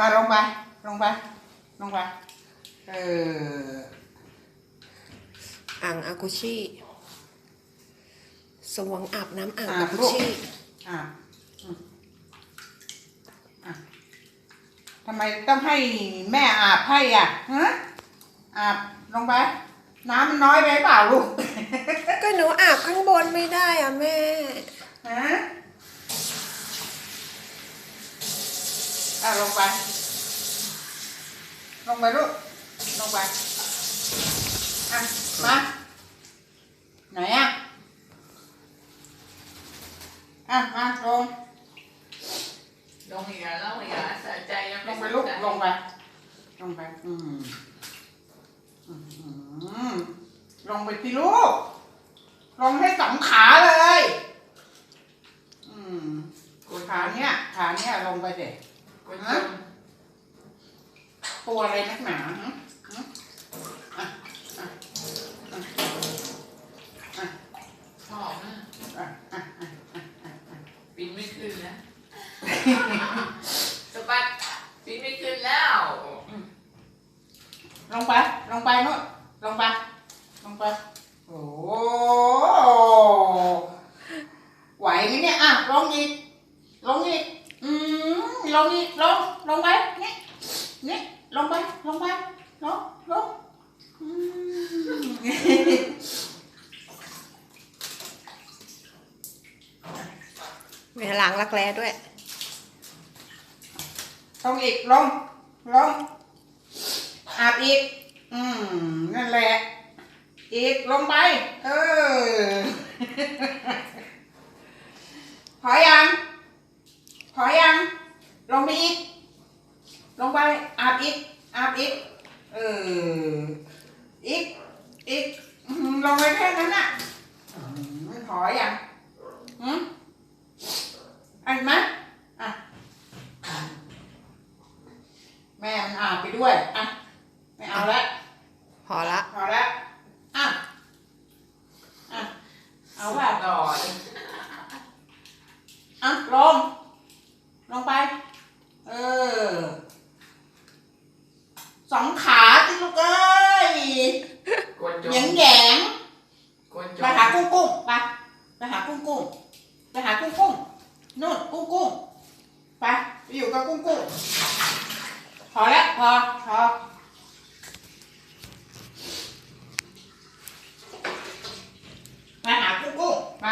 ตาลงไป ลงไป ลงไป เออ อ่างอากุชิสวงอาบน้ำอ่างอ่าอากุชิอะอืมอะทำไมต้องให้แม่อาบให้อะฮะอาบลงไป น้ำมันน้อยไปเปล่าลูก ก็หนูอาบข้างบนไม่ได้อะแม่ ฮะ อะลงไป ลงไปลูก ลงไป อะ มา ไหนอะ อะ มาลง ลงอีกแล้วลงอีกแล้วสะใจยังลไม่งไปสะลูกใจลงไป ลงไป อืมอืมลงไปที่ลูก ลงให้สองขาเลย อืมขาเนี้ยขาเนี้ยลงไปเด็ก กดจมตัวอะไรนักหนาฮะอะอะอะอะชอบนะอะอะอะปีนไม่ขึ้นนะสะบัดปีนไม่ขึ้นแล้ว ลงไป ลงไปนู่นลงไป ลงไป โอ้โหไหวไหมเนี่ย อะ ลงอีก ลงอีก ลงอีกลงลงไปนี่นี่ลงไปลงไปลงลงอืมแม่ล้างรักแร้ด้วยลงอีกลงลงอาบอีก อืมนั่นแหละ อีกลงไป เออพอยัง พอยัง ลงไปอีก ลง ไปอาบอีกอาบอีกเอออีกอีกอื้อหือลงไปแค่นั้นน่ะอื้อหือพอยังหืมอันไหมอะแม่มันอาบไปด้วยอะไม่เอาละพอละพอแล้วอะอะเอาเปล่าหล่ออะลง ลงไป เออ สองขาที่ลูกเอ้ยกดจแหยมงแหยงกดจไปมหากุ้งกุ้งไปไปหากุ้งกุ้งไปหากุ้งกุ้งนู่นกุ้งกุ้งไปไปอยู่กับกุ้งกุ้งพอแล้วพอพอไปหากุ้งกุ้งไป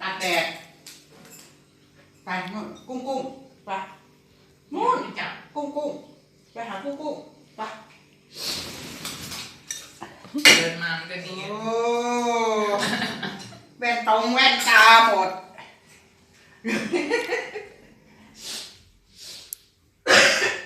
ตากแดดไปนู่นกุ้งกุ้งไปนู่นไม่จับกุ้งกุ้งไปหากุ้งกุ้ง ไปเดินมามันก็ดีโอ้แว่นตรงแว่นตาหมด